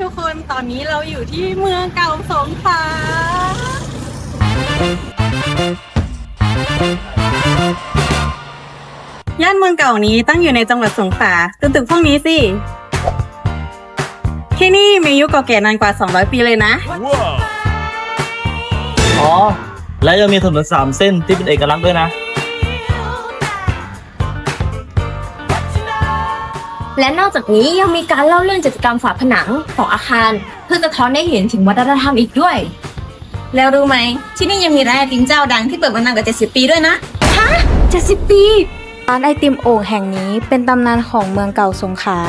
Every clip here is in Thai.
ทุกคนตอนนี้เราอยู่ที่เมืองเก่าสงขลาย่านเมืองเก่านี้ตั้งอยู่ในจังหวัดสงขลาตึกตึกพวกนี้สิ ที่นี่มีอายุเก่าแก่นานกว่า 200 ปีเลยนะ อ๋อ และยังมีถนนสามเส้นที่เป็นเอกลักษณ์ด้วยนะ และนอกจากนี้ยังมีการเล่าเรื่องกิจกรรมฝาผนังของอาคาร เพื่อสะท้อนให้เห็นถึงวัฒนธรรมอีกด้วย แล้วรู้ไหม ที่นี่ยังมีร้านไอติมเจ้าดังที่เปิดมานานกว่า 70 ปีด้วยนะ70 ปีร้านไอติมโอ่งแห่งนี้เป็นตำนานของเมืองเก่าสงขลา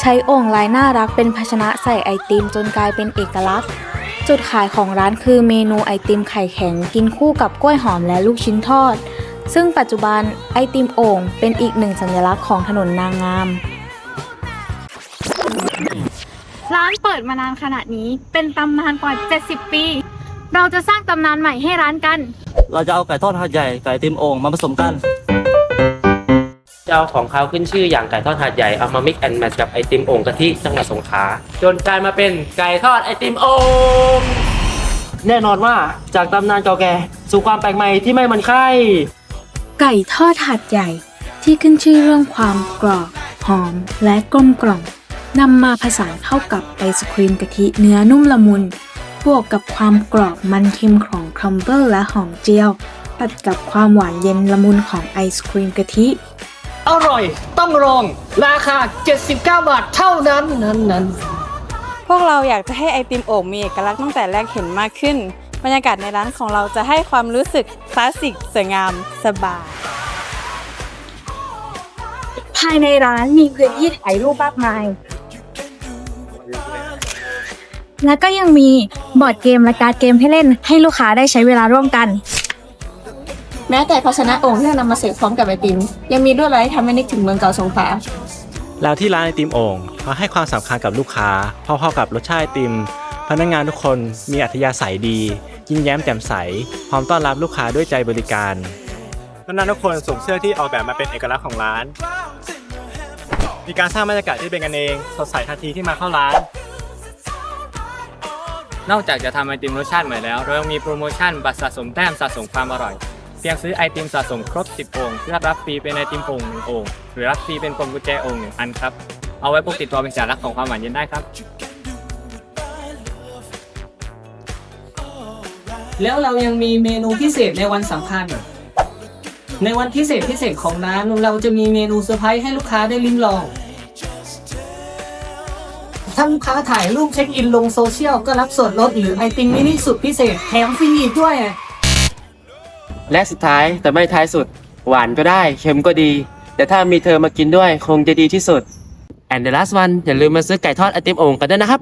ใช้โอ่งลายน่ารักเป็นภาชนะใส่ไอติมจนกลายเป็นเอกลักษณ์ จุดขายของร้านคือเมนูไอติมไข่แข็งกินคู่กับกล้วยหอมและลูกชิ้นทอด ซึ่งปัจจุบันไอติมโอ่งเป็นอีกหนึ่งสัญลักษณ์ของถนนนางงาม ร้านเปิดมานานขนาดนี้ เป็นตำนานกว่า 70 ปี เราจะสร้างตำนานใหม่ให้ร้านกัน เราจะเอาไก่ทอดหาดใหญ่ไก่ติมโอ่งมาผสมกัน จะเอาของเขาขึ้นชื่ออย่างไก่ทอดหาดใหญ่เอามา mix and match กับไอติมโอ่งกะทิจังหวัดสงขลาจนกลายมาเป็นไก่ทอดไอติมโอ่งแน่นอนว่าจากตำนานเก่าแก่สู่ความแปลกใหม่ที่ไม่เหมันใครไก่ทอดหาดใหญ่ที่ขึ้นชื่อเรื่องความกรอบหอมและกลมกล่อม นำมาผสานเข้ากับไอศครีมกะทิเนื้อนุ่มละมุน บวกกับความกรอบมันเค็มของครัมเบิลและหอมเจียว ตัดกับความหวานเย็นละมุนของไอศครีมกะทิ อร่อยต้องลอง ราคา 79 บาทเท่านั้นนั้นนั้นพวกเราอยากจะให้ไอติมโอ่งมีเอกลักษณ์ตั้งแต่แรกเห็นมากขึ้น บรรยากาศในร้านของเราจะให้ความรู้สึกคลาสสิกสวยงามสบาย ภายในร้านมีพื้นที่ถ่ายรูปมากมาย และก็ยังมีบอร์ดเกมและการ์ดเกมให้เล่น ให้ลูกค้าได้ใช้เวลาร่วมกัน แม้แต่ภาชนะโอ่งที่เรานำมาเสิร์ฟพร้อมกับไอติม ยังมีลวดลายที่ทำให้นึกถึงเมืองเก่าสงขลาแล้วที่ร้านไอติมโอ่งเขาให้ความสำคัญกับลูกค้าพอๆกับรสชาติไอติม พนักงานทุกคนมีอัธยาศัยดี ยิ้มแย้มแจ่มใส พร้อมต้อนรับลูกค้าด้วยใจบริการพนักงานทุกคนสวมเสื้อที่ออกแบบมาเป็นเอกลักษณ์ของร้าน มีการสร้างบรรยากาศที่เป็นกันเอง สดใสทันทีที่มาเข้าร้าน นอกจากจะทำไอติมรสชาติใหม่แล้ว เรายังมีโปรโมชั่นบัตรสะสมแต้มสะสมความอร่อย เพียงซื้อไอติมสะสมครบ 10 องค์เพื่อรับฟรีเป็นไอติมโอ่งหนึ่งโอ่งหรือรับฟรีเป็นพวงกุญแจโอ่งหนึ่งอันครับ เอาไว้พกติดตัวเป็นสัญลักษณ์ของความหวานเย็นได้ครับ แล้วเรายังมีเมนูพิเศษในวันสำคัญ ในวันพิเศษพิเศษของร้านเราจะมีเมนูเซอร์ไพรส์ให้ลูกค้าได้ลิ้มลอง ถ้าลูกค้าถ่ายรูปเช็คอินลงโซเชียลก็รับส่วนลดหรือไอติมมินิสุดพิเศษแถมฟรีอีกด้วย และสุดท้ายแต่ไม่ท้ายสุด หวานก็ได้เค็มก็ดี แต่ถ้ามีเธอมากินด้วยคงจะดีที่สุด and the last one อย่าลืมมาซื้อไก่ทอดไอติมโอ่งกันด้วยนะครับ